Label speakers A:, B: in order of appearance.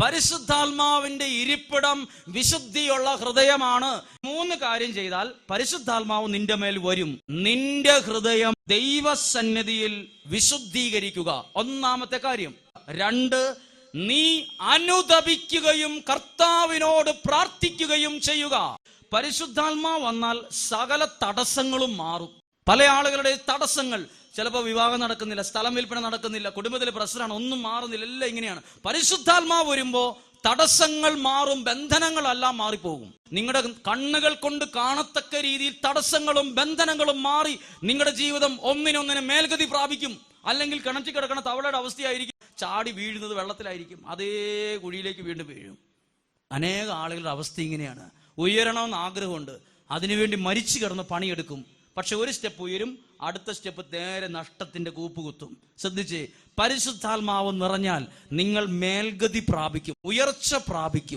A: പരിശുദ്ധാത്മാവിന്റെ ഇരിപ്പിടം വിശുദ്ധിയുള്ള ഹൃദയമാണ്. മൂന്ന് കാര്യം ചെയ്താൽ പരിശുദ്ധാത്മാവ് നിന്റെ മേൽ വരും. നിന്റെ ഹൃദയം ദൈവസന്നിധിയിൽ വിശുദ്ധീകരിക്കുക. ഒന്നാമത്തെ കാര്യം. രണ്ട് നീ അനുദപിക്കുകയും കർത്താവിനോട് പ്രാർത്ഥിക്കുകയും ചെയ്യുക. പരിശുദ്ധാത്മാവ് വന്നാൽ സകല തടസ്സങ്ങളും മാറും. പല ആളുകളുടെ തടസ്സങ്ങൾ. ചിലപ്പോൾ വിവാഹം നടക്കുന്നില്ല സ്ഥലം വിൽപ്പന നടക്കുന്നില്ല കുടുംബത്തിലെ പ്രശ്നമാണ് ഒന്നും മാറുന്നില്ല എല്ലാം ഇങ്ങനെയാണ്. പരിശുദ്ധാത്മാവ് വരുമ്പോ തടസ്സങ്ങൾ മാറും ബന്ധനങ്ങളെല്ലാം മാറിപ്പോകും. നിങ്ങളുടെ കണ്ണുകൾ കൊണ്ട് കാണത്തക്ക രീതിയിൽ തടസ്സങ്ങളും ബന്ധനങ്ങളും മാറി നിങ്ങളുടെ ജീവിതം ഒന്നിനൊന്നിനെ മേൽഗതി പ്രാപിക്കും. അല്ലെങ്കിൽ കിണറ്റി കിടക്കുന്ന തവളയുടെ അവസ്ഥയായിരിക്കും. ചാടി വീഴുന്നത് വെള്ളത്തിലായിരിക്കും. അതേ കുഴിയിലേക്ക് വീണ്ടും വീഴും. അനേക ആളുകളുടെ അവസ്ഥ ഇങ്ങനെയാണ്. ഉയരണമെന്ന് ആഗ്രഹമുണ്ട്. അതിനുവേണ്ടി മരിച്ചു കിടന്ന് പണിയെടുക്കും. പക്ഷെ ഒരു സ്റ്റെപ്പ് ഉയരും അടുത്ത സ്റ്റെപ്പ് നേരെ നഷ്ടത്തിന്റെ കൂപ്പുകുത്തും ശ്രദ്ധിച്ച് പരിശുദ്ധാത്മാവ് നിറഞ്ഞാൽ നിങ്ങൾ മേൽഗതി പ്രാപിക്കും ഉയർച്ച പ്രാപിക്കും.